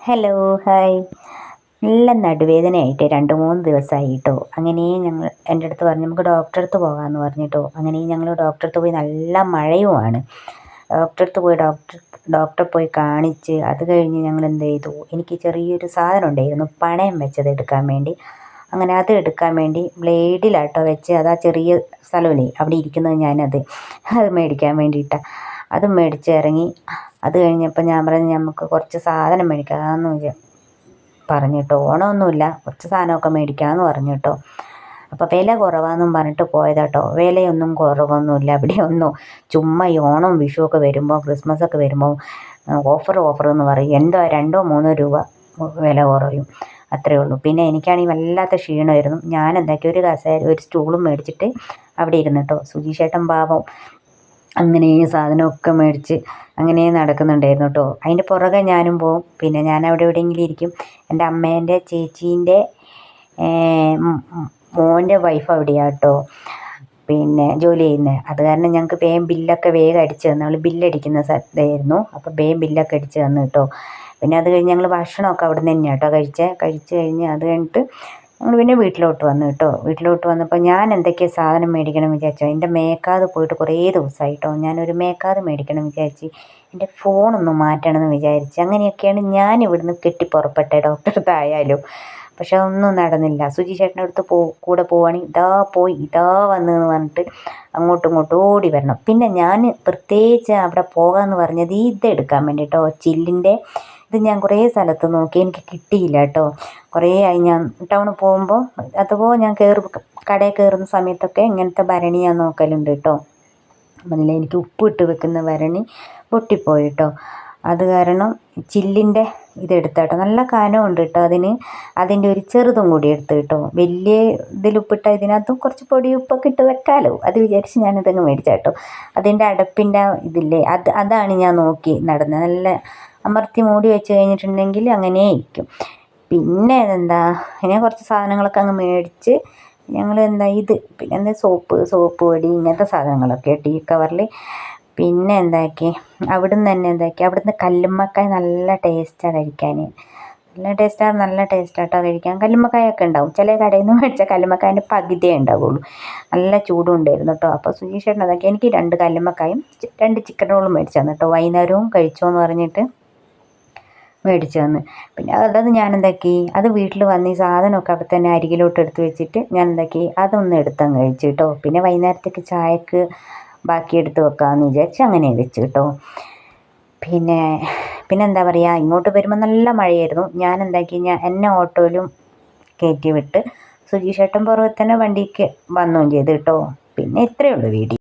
Hello hi നല്ല നടുവേദനയായിട്ട് രണ്ട് മൂന്ന് ദിവസമായി കേട്ടോ അങ്ങനെ ഞങ്ങൾ എന്റെ അടുത്ത് പറഞ്ഞു നമുക്ക് ഡോക്ടറെ അടുത്ത് പോകാമെന്ന് പറഞ്ഞിട്ടോ. അങ്ങനെ ഞങ്ങൾ ഡോക്ടറെ അടുത്ത് പോയി നല്ല മഴയുമാണ്. ഡോക്ടറെ അടുത്ത് പോയി ഡോക്ടർ ഡോക്ടറെ പോയി കാണിച്ച് അത് കഴിഞ്ഞ് ഞങ്ങൾ എന്ത് ചെയ്തു? എനിക്ക് ചെറിയൊരു സാധനം ഉണ്ടായിരുന്നു പണയം വെച്ചത് എടുക്കാൻ വേണ്ടി. അങ്ങനെ അത് എടുക്കാൻ വേണ്ടി ബ്ലേഡിലാട്ടോ വെച്ച് അത് ആ ചെറിയ സ്ഥലമില്ലേ അവിടെ ഇരിക്കുന്നത് ഞാനത്. അത് മേടിക്കാൻ വേണ്ടിയിട്ടാണ് അത് മേടിച്ച് ഇറങ്ങി അത് കഴിഞ്ഞപ്പോൾ ഞാൻ പറഞ്ഞു നമുക്ക് കുറച്ച് സാധനം മേടിക്കാമെന്ന് വിചാ പറഞ്ഞു കേട്ടോ ഓണമൊന്നുമില്ല കുറച്ച് സാധനമൊക്കെ മേടിക്കാമെന്ന് പറഞ്ഞു കേട്ടോ അപ്പോൾ വില കുറവാണെന്നും പറഞ്ഞിട്ട് പോയതാട്ടോ. വിലയൊന്നും കുറവൊന്നുമില്ല അവിടെയൊന്നും ചുമ്മാ ഈ ഓണം വിഷുവൊക്കെ വരുമ്പോൾ ക്രിസ്മസൊക്കെ വരുമ്പോൾ ഓഫർ ഓഫർ എന്ന് പറയും. എന്തോ രണ്ടോ മൂന്നോ രൂപ വില കുറയും. അത്രയേ ഉള്ളൂ. പിന്നെ എനിക്കാണെങ്കിൽ വല്ലാത്ത ക്ഷീണമായിരുന്നു. ഞാൻ എന്താക്കി ഒരു കസേര ഒരു സ്റ്റൂളും മേടിച്ചിട്ട് അവിടെ ഇരുന്നു കേട്ടോ സുജീഷേട്ടൻ പാവം അങ്ങനെ സാധനമൊക്കെ മേടിച്ച് അങ്ങനെ നടക്കുന്നുണ്ടായിരുന്നു കേട്ടോ അതിന്റെ പുറകെ ഞാനും പോവും. പിന്നെ ഞാൻ അവിടെ എവിടെയെങ്കിലും ഇരിക്കും. എന്റെ അമ്മേന്റെ ചേച്ചീന്റെ മോന്റെ വൈഫ് അവിടെയാണ് കേട്ടോ പിന്നെ ജോലി ചെയ്യുന്നത് അത് കാരണം ഞങ്ങൾക്ക് വേഗം ബില്ലൊക്കെ വേഗം അടിച്ച് തന്നു. അവൾ ബില്ലടിക്കുന്ന സ്ഥലമായിരുന്നു അപ്പോൾ വേഗം ബില്ലൊക്കെ അടിച്ച് തന്നു കേട്ടോ പിന്നെ അത് കഴിഞ്ഞ് ഞങ്ങൾ ഭക്ഷണമൊക്കെ അവിടെ നിന്ന് തന്നെയാണ് കേട്ടോ കഴിച്ചത് കഴിച്ച് കഴിഞ്ഞ് അത് കഴിഞ്ഞിട്ട് ഞങ്ങൾ പിന്നെ വീട്ടിലോട്ട് വന്നു കേട്ടോ. വീട്ടിലോട്ട് വന്നപ്പോൾ ഞാൻ എന്തൊക്കെയാണ് സാധനം മേടിക്കണം വിചാരിച്ചു. എന്റെ മേക്കാത് പോയിട്ട് കുറേ ദിവസമായി കേട്ടോ ഞാനൊരു മേക്കാത് മേടിക്കണം വിചാരിച്ച് എന്റെ ഫോണൊന്ന് മാറ്റണമെന്ന് വിചാരിച്ച് അങ്ങനെയൊക്കെയാണ് ഞാൻ ഇവിടുന്ന് കെട്ടി പുറപ്പെട്ടെ ഡോക്ടറുടെ ആയാലും പക്ഷെ ഒന്നും നടന്നില്ല. സുജി ചേട്ടന്റെ അടുത്ത് പോ കൂടെ പോവുകയാണെങ്കിൽ ഇതാ പോയി ഇതാ വന്നു എന്ന് പറഞ്ഞിട്ട് അങ്ങോട്ടും ഇങ്ങോട്ടും ഓടി വരണം. പിന്നെ ഞാൻ പ്രത്യേകിച്ച് അവിടെ പോകാമെന്ന് പറഞ്ഞത് ഇതെടുക്കാൻ വേണ്ടിയിട്ടോ ചില്ലിന്റെ ഇത് ഞാൻ കുറേ സ്ഥലത്ത് നോക്കി. എനിക്ക് കിട്ടിയില്ല കേട്ടോ. കുറേ ആയി. ഞാൻ ടൗണിൽ പോകുമ്പോൾ അതുപോലെ ഞാൻ കയറി കടയിൽ കയറുന്ന സമയത്തൊക്കെ ഇങ്ങനത്തെ ഭരണി ഞാൻ നോക്കലുണ്ട് കേട്ടോ. പറഞ്ഞില്ലേ എനിക്ക് ഉപ്പിട്ട് വെക്കുന്ന ഭരണി പൊട്ടിപ്പോയി കേട്ടോ. അത് കാരണം ചില്ലിന്റെ ഇതെടുത്താട്ടോ നല്ല കനമുണ്ട് കേട്ടോ അതിന്. അതിന്റെ ഒരു ചെറുതും കൂടി എടുത്ത് കേട്ടോ. വലിയ ഇതിൽ ഉപ്പിട്ട ഇതിനകത്തും കുറച്ച് പൊടി ഉപ്പൊക്കെ ഇട്ട് വെക്കാമല്ലോ അത് വിചാരിച്ച് ഞാനിതങ്ങ് മേടിച്ചാട്ടോ അതിന്റെ അടപ്പിന്റെ ഇതില്ലേ അത് അതാണ് ഞാൻ നോക്കി നടന്നത് നല്ല അമർത്തി മൂടി വെച്ച് കഴിഞ്ഞിട്ടുണ്ടെങ്കിൽ അങ്ങനെ ഇരിക്കും. പിന്നെ എന്താ ഇങ്ങനെ കുറച്ച് സാധനങ്ങളൊക്കെ അങ്ങ് മേടിച്ച് ഞങ്ങൾ എന്താ ഇത് പിന്നെ എന്താ സോപ്പ് സോപ്പ് പൊടി ഇങ്ങനത്തെ സാധനങ്ങളൊക്കെ ടീ കവറിൽ പിന്നെ എന്താക്കി? അവിടുന്ന് തന്നെ എന്താക്കി? അവിടുന്ന് കല്ലുമ്മക്കായ നല്ല ടേസ്റ്റാണ് കഴിക്കാൻ നല്ല ടേസ്റ്റാണ് നല്ല ടേസ്റ്റാട്ടോ കഴിക്കാൻ. കല്ലുമ്മക്കായൊക്കെ ഉണ്ടാവും. ചില കടയിൽ നിന്ന് മേടിച്ച കല്ലുമ്മക്കായന്റെ പകുതിയേ ഉണ്ടാവുള്ളൂ. നല്ല ചൂടും ഉണ്ടായിരുന്നു കേട്ടോ അപ്പോൾ സുജീഷേട്ടൻ അതൊക്കെ എനിക്ക് രണ്ട് കല്ലുമ്മക്കായും രണ്ട് ചിക്കൻ റോളും മേടിച്ചു തന്നു കേട്ടോ വൈകുന്നേരവും കഴിച്ചോ എന്ന് പറഞ്ഞിട്ട്. മേടിച്ചു തന്ന് പിന്നെ അതത് ഞാൻ എന്താക്കി അത് വീട്ടിൽ വന്ന് ഈ സാധനമൊക്കെ അവിടെ തന്നെ അരികിലോട്ട് എടുത്ത് വെച്ചിട്ട് ഞാൻ എന്താക്കി അതൊന്ന് എടുത്തങ്ങ് കഴിച്ചു കേട്ടോ പിന്നെ വൈകുന്നേരത്തേക്ക് ചായക്ക് ബാക്കി എടുത്ത് വെക്കാമെന്ന് വിചാരിച്ച് അങ്ങനെ വെച്ചു കേട്ടോ പിന്നെ പിന്നെ എന്താ പറയുക ഇങ്ങോട്ട് വരുമ്പോൾ നല്ല മഴയായിരുന്നു. ഞാൻ എന്താക്കി ഞാൻ എന്നെ ഓട്ടോയിലും കയറ്റി വിട്ട് സുജീഷേട്ടൻ പുറകെ തന്നെ വണ്ടിക്ക് വന്നുകയും ചെയ്ത് കേട്ടോ. പിന്നെ ഇത്രയേ ഉള്ളൂ വീഡിയോ.